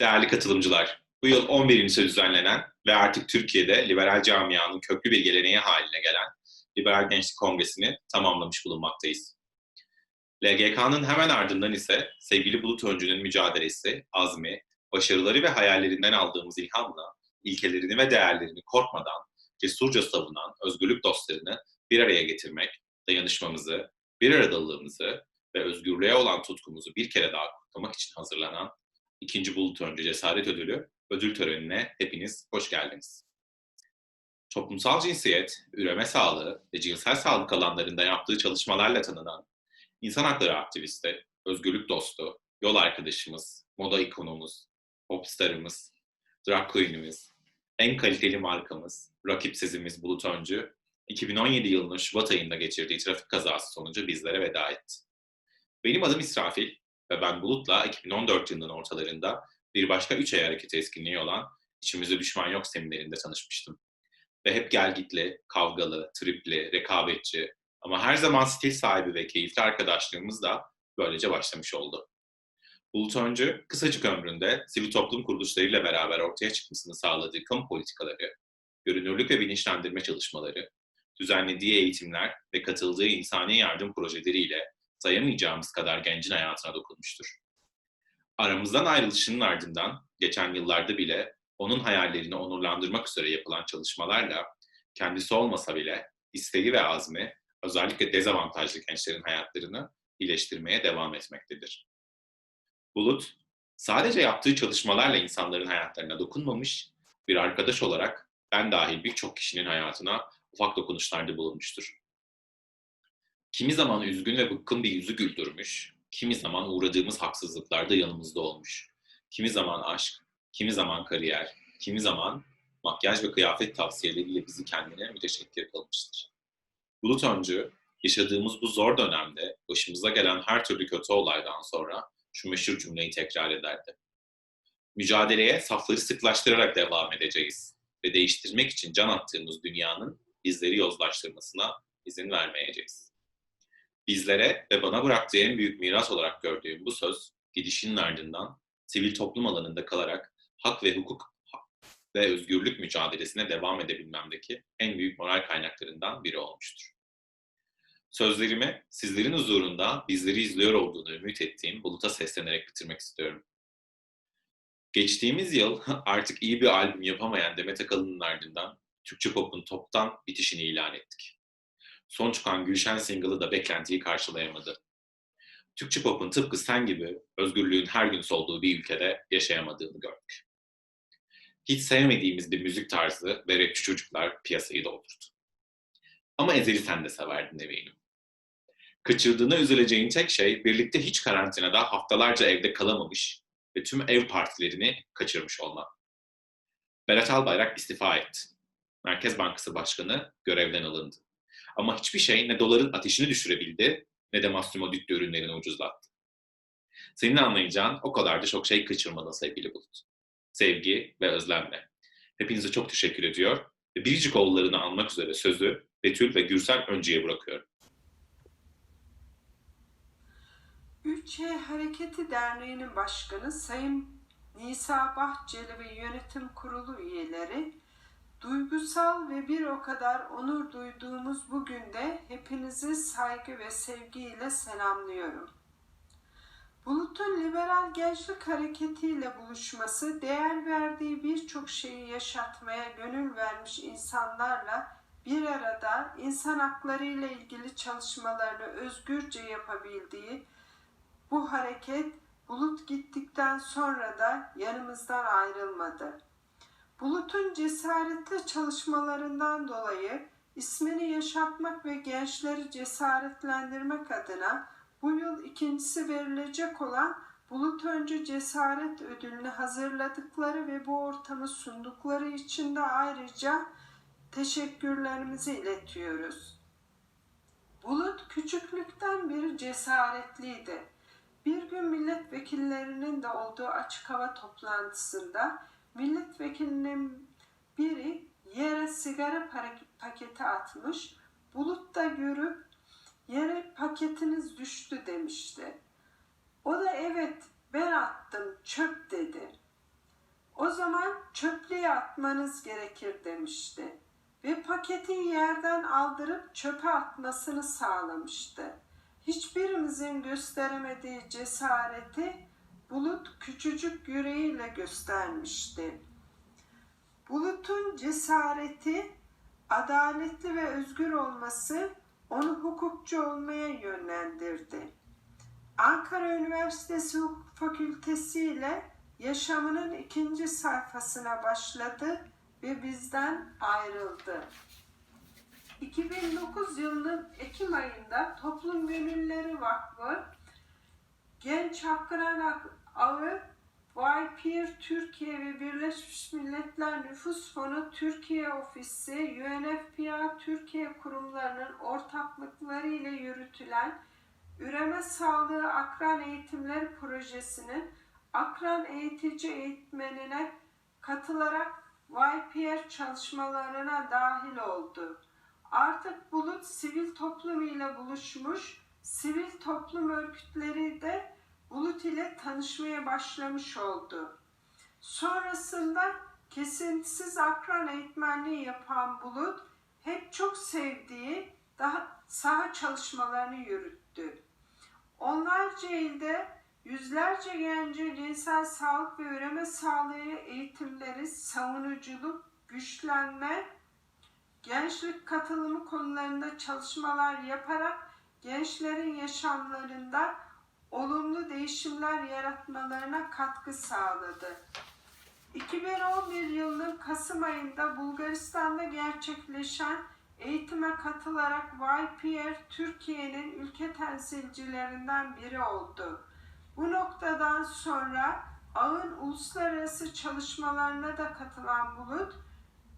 Değerli katılımcılar, bu yıl 11. düzenlenen ve artık Türkiye'de liberal camianın köklü bir geleneği haline gelen Liberal Gençlik Kongresi'ni tamamlamış bulunmaktayız. LGK'nın hemen ardından ise sevgili Bulut Öncü'nün mücadelesi, azmi, başarıları ve hayallerinden aldığımız ilhamla ilkelerini ve değerlerini korkmadan cesurca savunan özgürlük dostlarını bir araya getirmek, dayanışmamızı, bir aradalığımızı ve özgürlüğe olan tutkumuzu bir kere daha kutlamak için hazırlanan ikinci Bulut Öncü Cesaret Ödülü ödül törenine hepiniz hoş geldiniz. Toplumsal cinsiyet, üreme sağlığı ve cinsel sağlık alanlarında yaptığı çalışmalarla tanınan insan hakları aktivisti, özgürlük dostu, yol arkadaşımız, moda ikonumuz, popstarımız, drag queen'imiz, en kaliteli markamız, rakipsizimiz Bulut Öncü, 2017 yılının Şubat ayında geçirdiği trafik kazası sonucu bizlere veda etti. Benim adım İsrafil ve ben Bulut'la 2014 yılının ortalarında bir başka üç ay hareketi etkinliği olan İçimize Düşman Yok seminerinde tanışmıştım. Ve hep gelgitli, kavgalı, tripli, rekabetçi ama her zaman stil sahibi ve keyifli arkadaşlığımız da böylece başlamış oldu. Bulut Öncü, kısacık ömründe sivil toplum kuruluşlarıyla beraber ortaya çıkmasını sağladığı kamu politikaları, görünürlük ve bilinçlendirme çalışmaları, düzenlediği eğitimler ve katıldığı insani yardım projeleriyle sayamayacağımız kadar gencin hayatına dokunmuştur. Aramızdan ayrılışının ardından geçen yıllarda bile onun hayallerini onurlandırmak üzere yapılan çalışmalarla kendisi olmasa bile isteği ve azmi özellikle dezavantajlı gençlerin hayatlarını iyileştirmeye devam etmektedir. Bulut, sadece yaptığı çalışmalarla insanların hayatlarına dokunmamış, bir arkadaş olarak ben dahil birçok kişinin hayatına ufak dokunuşlarda bulunmuştur. Kimi zaman üzgün ve bıkkın bir yüzü güldürmüş, kimi zaman uğradığımız haksızlıklarda yanımızda olmuş. Kimi zaman aşk, kimi zaman kariyer, kimi zaman makyaj ve kıyafet tavsiyeleriyle bizi kendine müteşekkir kılmıştır. Bulut Öncü, yaşadığımız bu zor dönemde başımıza gelen her türlü kötü olaydan sonra şu meşhur cümleyi tekrar ederdi. Mücadeleye safları sıklaştırarak devam edeceğiz ve değiştirmek için can attığımız dünyanın bizleri yozlaştırmasına izin vermeyeceğiz. Bizlere ve bana bıraktığı en büyük miras olarak gördüğüm bu söz, gidişinin ardından sivil toplum alanında kalarak hak ve hukuk ve özgürlük mücadelesine devam edebilmemdeki en büyük moral kaynaklarından biri olmuştur. Sözlerimi sizlerin huzurunda bizleri izliyor olduğunu ümit ettiğim Bulut'a seslenerek bitirmek istiyorum. Geçtiğimiz yıl artık iyi bir albüm yapamayan Demet Akalın'ın ardından Türkçe pop'un toptan bitişini ilan ettik. Son çıkan Gülşen single'ı da beklentiyi karşılayamadı. Türkçe pop'un tıpkı sen gibi özgürlüğün her gün solduğu bir ülkede yaşayamadığını gördük. Hiç sevmediğimiz bir müzik tarzı ve rapçi çocuklar piyasayı doldurdu. Ama Ezel'i sen de severdin eminim. Kaçırdığına üzüleceğin tek şey birlikte hiç karantinada haftalarca evde kalamamış ve tüm ev partilerini kaçırmış olman. Berat Albayrak istifa etti. Merkez Bankası Başkanı görevden alındı. Ama hiçbir şey ne doların ateşini düşürebildi ne de Massimo Dutti ürünlerini ucuzlattı. Senin anlayacağın o kadar da çok şey kaçırmadın sevgili Bulut. Sevgi ve özlemle. Hepinize çok teşekkür ediyor ve biricik oğullarını almak üzere sözü Betül ve Gürsel Öncü'ye bırakıyorum. 3E Hareketi Derneği'nin başkanı Sayın Nisa Bahçeli ve yönetim kurulu üyeleri duygusal ve bir o kadar onur duyduğumuz bugün de hepinizi saygı ve sevgiyle selamlıyorum. Bulut'un liberal gençlik hareketiyle buluşması, değer verdiği birçok şeyi yaşatmaya gönül vermiş insanlarla bir arada insan hakları ile ilgili çalışmalarını özgürce yapabildiği bu hareket Bulut gittikten sonra da yanımızdan ayrılmadı. Bulut'un cesaretli çalışmalarından dolayı ismini yaşatmak ve gençleri cesaretlendirmek adına bu yıl ikincisi verilecek olan Bulut Öncü Cesaret Ödülünü hazırladıkları ve bu ortamı sundukları için de ayrıca teşekkürlerimizi iletiyoruz. Bulut küçüklükten beri cesaretliydi. Bir gün milletvekillerinin de olduğu açık hava toplantısında milletvekilinin biri yere sigara paketi atmış. Bulut da görüp yere paketiniz düştü demişti. O da evet ben attım çöp dedi. O zaman çöplüğe atmanız gerekir demişti ve paketi yerden aldırıp çöpe atmasını sağlamıştı. Hiçbirimizin gösteremediği cesareti Bulut küçücük yüreğiyle göstermişti. Bulut'un cesareti, adaletli ve özgür olması onu hukukçu olmaya yönlendirdi. Ankara Üniversitesi Hukuk Fakültesi ile yaşamının ikinci sayfasına başladı ve bizden ayrıldı. 2009 yılının Ekim ayında Toplum Gönülleri Vakfı Genç Hakkıran Ağı YPR Türkiye ve Birleşmiş Milletler Nüfus Fonu Türkiye Ofisi, UNFPA Türkiye kurumlarının ortaklıkları ile yürütülen Üreme Sağlığı Akran Eğitimleri Projesi'nin akran eğitici eğitmenine katılarak YPR çalışmalarına dahil oldu. Artık Bulut sivil toplum ile buluşmuş, sivil toplum örgütleri de Bulut ile tanışmaya başlamış oldu. Sonrasında kesintisiz akran eğitmenliği yapan Bulut hep çok sevdiği daha saha çalışmalarını yürüttü. Onlarca ilde yüzlerce gence cinsel sağlık ve üreme sağlığı eğitimleri, savunuculuk, güçlenme, gençlik katılımı konularında çalışmalar yaparak gençlerin yaşamlarında olumlu değişimler yaratmalarına katkı sağladı. 2011 yılının Kasım ayında Bulgaristan'da gerçekleşen eğitime katılarak YPR Türkiye'nin ülke temsilcilerinden biri oldu. Bu noktadan sonra ağın uluslararası çalışmalarına da katılan Bulut,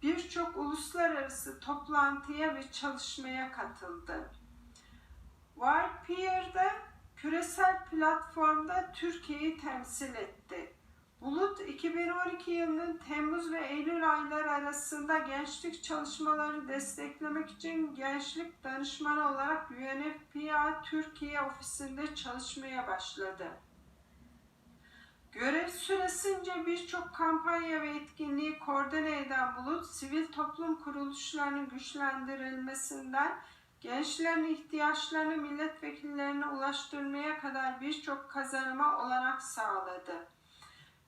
birçok uluslararası toplantıya ve çalışmaya katıldı. YPR'de küresel platformda Türkiye'yi temsil etti. Bulut 2012 yılının Temmuz ve Eylül ayları arasında gençlik çalışmaları desteklemek için gençlik danışmanı olarak UNFPA Türkiye ofisinde çalışmaya başladı. Görev süresince birçok kampanya ve etkinliği koordine eden Bulut, sivil toplum kuruluşlarının güçlendirilmesinden gençlerin ihtiyaçlarını milletvekillerine ulaştırmaya kadar birçok kazanıma olanak sağladı.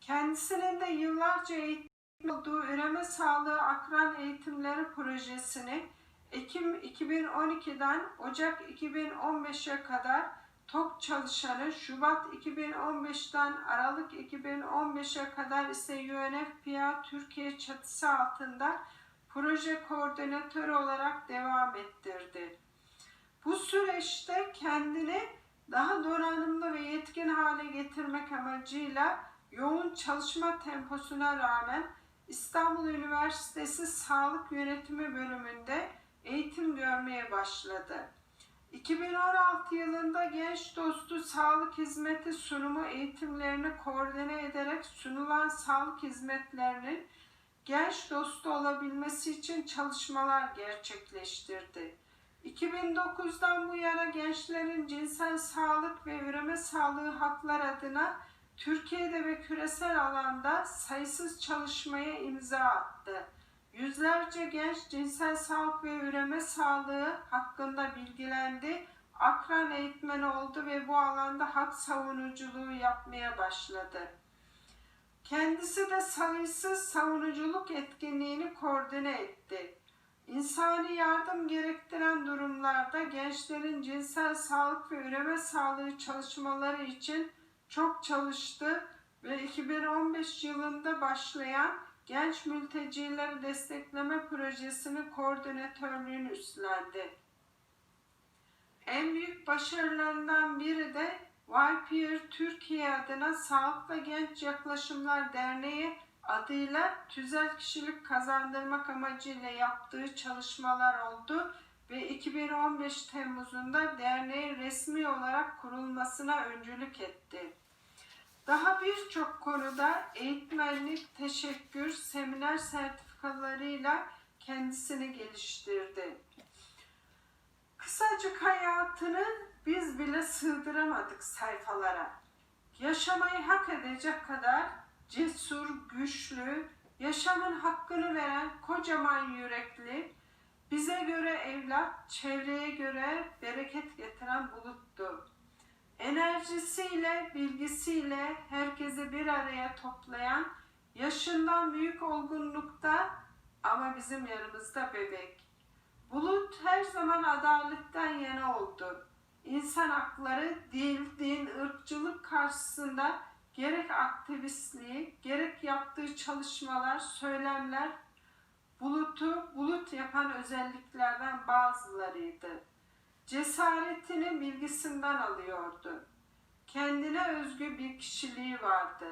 Kendisinin de yıllarca eğitim olduğu üreme sağlığı akran eğitimleri projesini Ekim 2012'den Ocak 2015'e kadar TOK çalışanı, Şubat 2015'ten Aralık 2015'e kadar ise UNFPA Türkiye çatısı altında proje koordinatörü olarak devam ettirdi. Bu süreçte kendini daha donanımlı ve yetkin hale getirmek amacıyla yoğun çalışma temposuna rağmen İstanbul Üniversitesi Sağlık Yönetimi bölümünde eğitim görmeye başladı. 2016 yılında Genç Dostu Sağlık Hizmeti sunumu eğitimlerini koordine ederek sunulan sağlık hizmetlerinin genç dostu olabilmesi için çalışmalar gerçekleştirdi. 2009'dan bu yana gençlerin cinsel sağlık ve üreme sağlığı haklar adına Türkiye'de ve küresel alanda sayısız çalışmaya imza attı. Yüzlerce genç cinsel sağlık ve üreme sağlığı hakkında bilgilendi, akran eğitmeni oldu ve bu alanda hak savunuculuğu yapmaya başladı. Kendisi de sayısız savunuculuk etkinliğini koordine etti. İnsani yardım gerektiren durumlarda gençlerin cinsel sağlık ve üreme sağlığı çalışmaları için çok çalıştı ve 2015 yılında başlayan Genç Mültecileri Destekleme Projesi'nin koordinatörlüğünü üstlendi. En büyük başarılarından biri de YPR Türkiye adına Sağlıklı Genç Yaklaşımlar Derneği adıyla tüzel kişilik kazandırmak amacıyla yaptığı çalışmalar oldu ve 2015 Temmuz'unda derneğin resmi olarak kurulmasına öncülük etti. Daha birçok konuda eğitmenlik, teşekkür, seminer sertifikalarıyla kendisini geliştirdi. Kısacık hayatını biz bile sığdıramadık sayfalara. Yaşamayı hak edecek kadar cesur, güçlü, yaşamın hakkını veren kocaman yürekli, bize göre evlat, çevreye göre bereket getiren buluttu. Enerjisiyle, bilgisiyle herkesi bir araya toplayan, yaşından büyük olgunlukta ama bizim yanımızda bebek. Bulut her zaman adaletten yana oldu. İnsan hakları, dil, din, ırkçılık karşısında gerek aktivistliği, gerek yaptığı çalışmalar, söylemler bulutu bulut yapan özelliklerden bazılarıydı. Cesaretini bilgisinden alıyordu. Kendine özgü bir kişiliği vardı.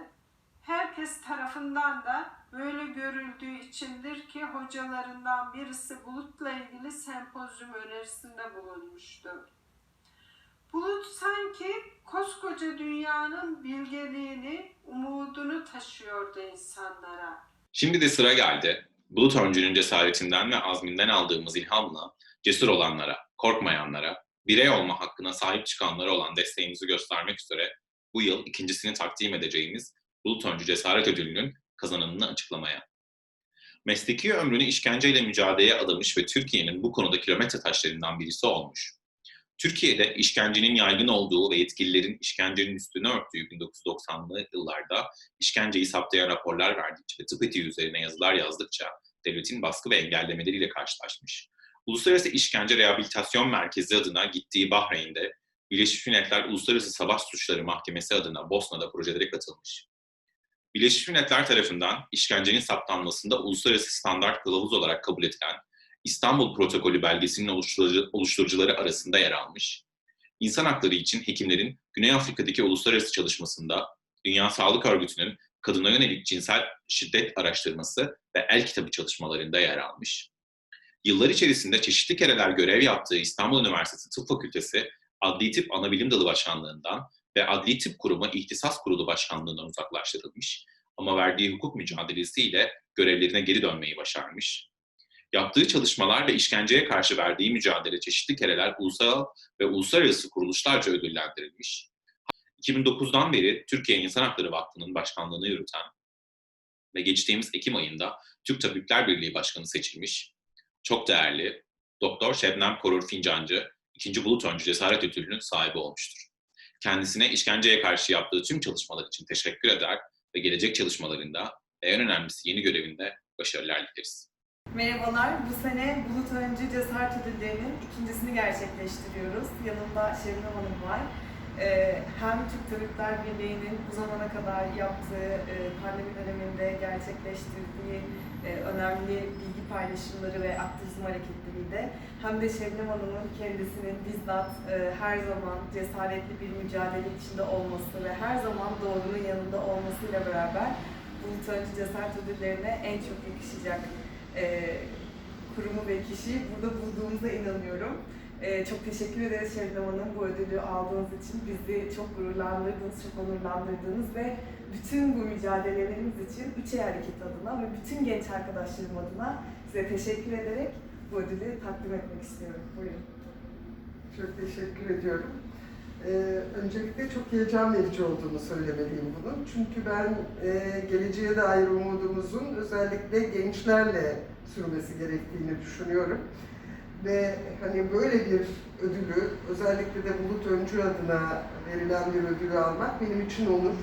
Herkes tarafından da böyle görüldüğü içindir ki hocalarından birisi bulutla ilgili sempozyum önerisinde bulunmuştu. Bulut sanki koskoca dünyanın bilgeliğini, umudunu taşıyordu insanlara. Şimdi de sıra geldi. Bulut Öncü'nün cesaretinden ve azminden aldığımız ilhamla cesur olanlara, korkmayanlara, birey olma hakkına sahip çıkanlara olan desteğimizi göstermek üzere bu yıl ikincisini takdim edeceğimiz Bulut Öncü Cesaret Ödülü'nün kazananını açıklamaya. Mesleki ömrünü işkenceyle mücadeleye adamış ve Türkiye'nin bu konuda kilometre taşlarından birisi olmuş. Türkiye'de işkencenin yaygın olduğu ve yetkililerin işkencenin üstünü örttüğü 1990'lı yıllarda işkenceyi saptayan raporlar verdikçe ve tıp etiği üzerine yazılar yazdıkça devletin baskı ve engellemeleriyle karşılaşmış. Uluslararası İşkence Rehabilitasyon Merkezi adına gittiği Bahreyn'de Birleşmiş Milletler Uluslararası Savaş Suçları Mahkemesi adına Bosna'da projelere katılmış. Birleşmiş Milletler tarafından işkencenin saptanmasında uluslararası standart kılavuz olarak kabul edilen İstanbul Protokolü belgesinin oluşturucu- oluşturucuları arasında yer almış. İnsan hakları için hekimlerin Güney Afrika'daki uluslararası çalışmasında Dünya Sağlık Örgütü'nün kadına yönelik cinsel şiddet araştırması ve el kitabı çalışmalarında yer almış. Yıllar içerisinde çeşitli kereler görev yaptığı İstanbul Üniversitesi Tıp Fakültesi Adli Tıp Anabilim Dalı Başkanlığından ve Adli Tıp Kurumu İhtisas Kurulu Başkanlığından uzaklaştırılmış ama verdiği hukuk mücadelesiyle görevlerine geri dönmeyi başarmış. Yaptığı çalışmalar ve işkenceye karşı verdiği mücadele çeşitli kereler ulusal ve uluslararası kuruluşlarca ödüllendirilmiş. 2009'dan beri Türkiye İnsan Hakları Vakfı'nın başkanlığını yürüten ve geçtiğimiz Ekim ayında Türk Tabipler Birliği Başkanı seçilmiş, çok değerli Doktor Şebnem Korur Fincancı, 2. Bulut Öncü Cesaret Ödülü'nün sahibi olmuştur. Kendisine işkenceye karşı yaptığı tüm çalışmalar için teşekkür eder ve gelecek çalışmalarında ve en önemlisi yeni görevinde başarılar dileriz. Merhabalar, bu sene Bulut Öncü Cesaret Ödülleri'nin ikincisini gerçekleştiriyoruz. Yanımda Şebnem Hanım var. Ee, hem Türk Tabipler Birliği'nin bu zamana kadar yaptığı e, pandemi döneminde gerçekleştirdiği e, önemli bilgi paylaşımları ve aktivizm hareketleriyle hem de Şebnem Hanım'ın kendisinin bizzat e, her zaman cesaretli bir mücadele içinde olması ve her zaman doğrunun yanında olmasıyla beraber Bulut Öncü Cesaret Ödülleri'ne en çok yakışacak e, kurumu ve kişiyi burada bulduğumuza inanıyorum. E, çok teşekkür ederiz Şebnem Hanım bu ödülü aldığınız için. Bizi çok gururlandırdınız, çok onurlandırdınız ve bütün bu mücadelelerimiz için Üçey Hareketi adına ve bütün genç arkadaşlarım adına size teşekkür ederek bu ödülü takdim etmek istiyorum. Buyurun. Çok teşekkür ediyorum. Ee, öncelikle çok heyecan verici olduğunu söylemeliyim bunun. Çünkü ben e, geleceğe dair umudumuzun özellikle gençlerle sürmesi gerektiğini düşünüyorum. Ve hani böyle bir ödülü, özellikle de Bulut Öncü adına verilen bir ödülü almak benim için onur.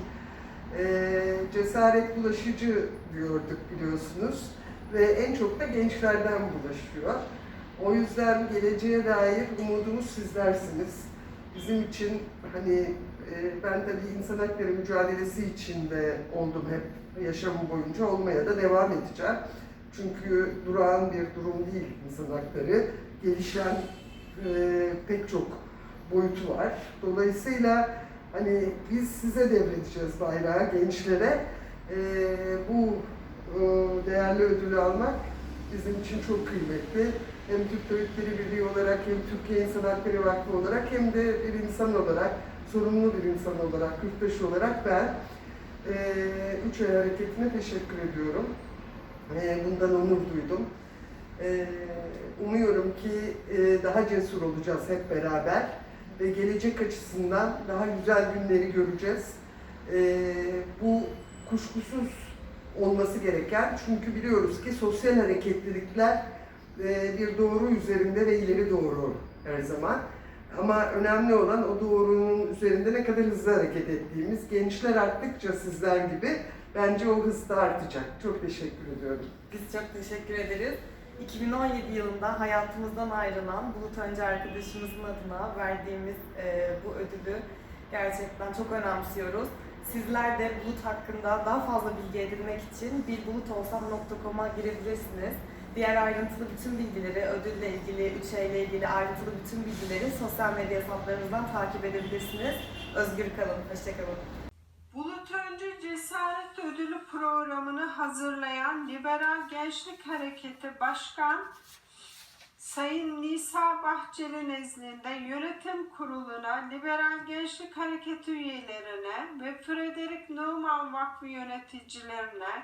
Ee, cesaret bulaşıcı diyorduk biliyorsunuz ve en çok da gençlerden bulaşıyor. O yüzden geleceğe dair umudumuz sizlersiniz. Bizim için hani e, ben tabii insan hakları mücadelesi içinde oldum hep yaşamım boyunca olmaya da devam edeceğim. Çünkü durağan bir durum değil insan hakları. Gelişen e, pek çok boyutu var. Dolayısıyla hani biz size devredeceğiz bayrağı gençlere. E, bu e, değerli ödülü almak bizim için çok kıymetli hem Türk Tabipleri Birliği olarak hem Türkiye İnsan Hakları Vakfı olarak hem de bir insan olarak, sorumlu bir insan olarak, yurttaş olarak ben e, Üç Ay Hareketi'ne teşekkür ediyorum. E, bundan onur duydum. E, umuyorum ki e, daha cesur olacağız hep beraber ve gelecek açısından daha güzel günleri göreceğiz. E, bu kuşkusuz olması gereken çünkü biliyoruz ki sosyal hareketlilikler bir doğru üzerinde ve ileri doğru her zaman. Ama önemli olan o doğrunun üzerinde ne kadar hızlı hareket ettiğimiz. Gençler arttıkça sizler gibi bence o hız da artacak. Çok teşekkür ediyorum. Biz çok teşekkür ederiz. 2017 yılında hayatımızdan ayrılan Bulut Önce arkadaşımızın adına verdiğimiz e, bu ödülü gerçekten çok önemsiyoruz. Sizler de Bulut hakkında daha fazla bilgi edinmek için bilbulutolsam.com'a girebilirsiniz. Diğer ayrıntılı bütün bilgileri, ödülle ilgili, 3E ile ilgili ayrıntılı bütün bilgileri sosyal medya hesaplarımızdan takip edebilirsiniz. Özgür kalın, hoşçakalın. Bulut Öncü Cesaret Ödülü programını hazırlayan Liberal Gençlik Hareketi Başkan Sayın Nisa Bahçeli nezdinde yönetim kuruluna, Liberal Gençlik Hareketi üyelerine ve Frederick Naumann Vakfı yöneticilerine,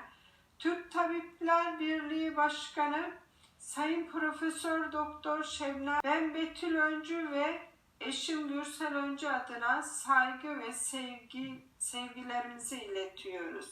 Türk Tabipler Birliği Başkanı Sayın Profesör Doktor Şebnem Ben Betül Öncü ve eşim Gürsel Öncü adına saygı ve sevgi sevgilerimizi iletiyoruz.